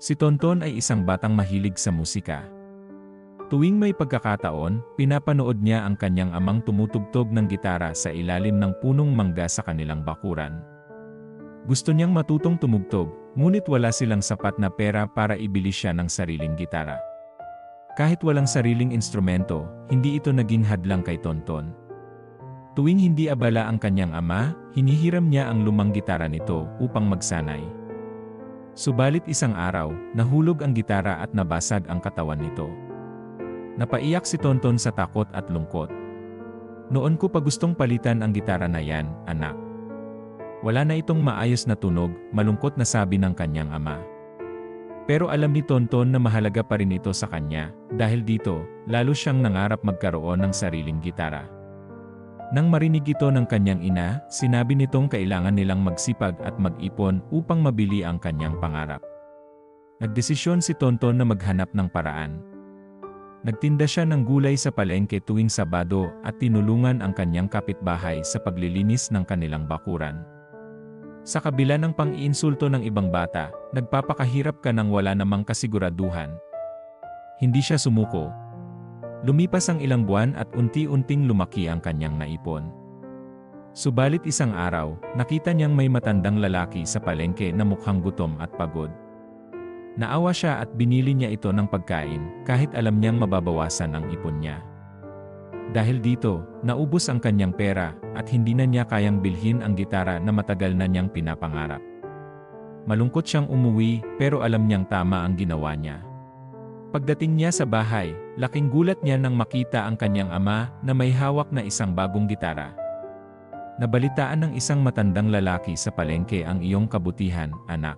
Si Tonton ay isang batang mahilig sa musika. Tuwing may pagkakataon, pinapanood niya ang kanyang amang tumutugtog ng gitara sa ilalim ng punong mangga sa kanilang bakuran. Gusto niyang matutong tumugtog, ngunit wala silang sapat na pera para ibili siya ng sariling gitara. Kahit walang sariling instrumento, hindi ito naging hadlang kay Tonton. Tuwing hindi abala ang kanyang ama, hinihiram niya ang lumang gitara nito upang magsanay. Subalit isang araw, nahulog ang gitara at nabasag ang katawan nito. Napaiyak si Tonton sa takot at lungkot. Noon ko pa gustong palitan ang gitara na yan, anak. Wala na itong maayos na tunog, malungkot na sabi ng kanyang ama. Pero alam ni Tonton na mahalaga pa rin ito sa kanya, dahil dito, lalo siyang nangarap magkaroon ng sariling gitara. Nang marinig ito ng kanyang ina, sinabi nitong kailangan nilang magsipag at mag-ipon upang mabili ang kanyang pangarap. Nagdesisyon si Tonton na maghanap ng paraan. Nagtinda siya ng gulay sa palengke tuwing Sabado at tinulungan ang kanyang kapitbahay sa paglilinis ng kanilang bakuran. Sa kabila ng pang-iinsulto ng ibang bata, nagpapakahirap ka ng wala namang kasiguraduhan. Hindi siya sumuko, Lumipas ang ilang buwan at unti-unting lumaki ang kanyang naipon. Subalit isang araw, nakita niyang may matandang lalaki sa palengke na mukhang gutom at pagod. Naawa siya at binili niya ito ng pagkain kahit alam niyang mababawasan ang ipon niya. Dahil dito, naubos ang kanyang pera at hindi na niya kayang bilhin ang gitara na matagal na niyang pinapangarap. Malungkot siyang umuwi pero alam niyang tama ang ginawa niya. Pagdating niya sa bahay, laking gulat niya nang makita ang kanyang ama na may hawak na isang bagong gitara. Nabalitaan ng isang matandang lalaki sa palengke ang iyong kabutihan, anak.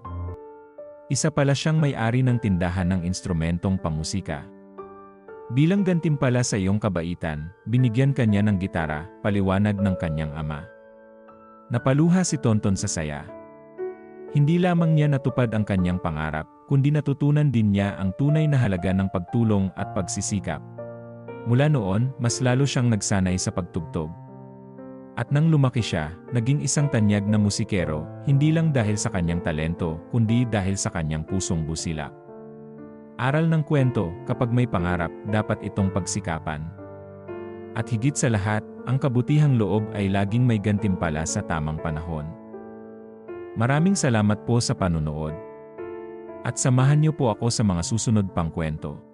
Isa pala siyang may-ari ng tindahan ng instrumentong pamusika. Bilang gantimpala sa iyong kabaitan, binigyan kanya ng gitara, paliwanag ng kanyang ama. Napaluha si Tonton sa saya. Hindi lamang niya natupad ang kanyang pangarap, kundi natutunan din niya ang tunay na halaga ng pagtulong at pagsisikap. Mula noon, mas lalo siyang nagsanay sa pagtugtog. At nang lumaki siya, naging isang tanyag na musikero, hindi lang dahil sa kanyang talento, kundi dahil sa kanyang pusong busila. Aral ng kwento, kapag may pangarap, dapat itong pagsikapan. At higit sa lahat, ang kabutihang loob ay laging may gantimpala sa tamang panahon. Maraming salamat po sa panunood. At samahan niyo po ako sa mga susunod pang kwento.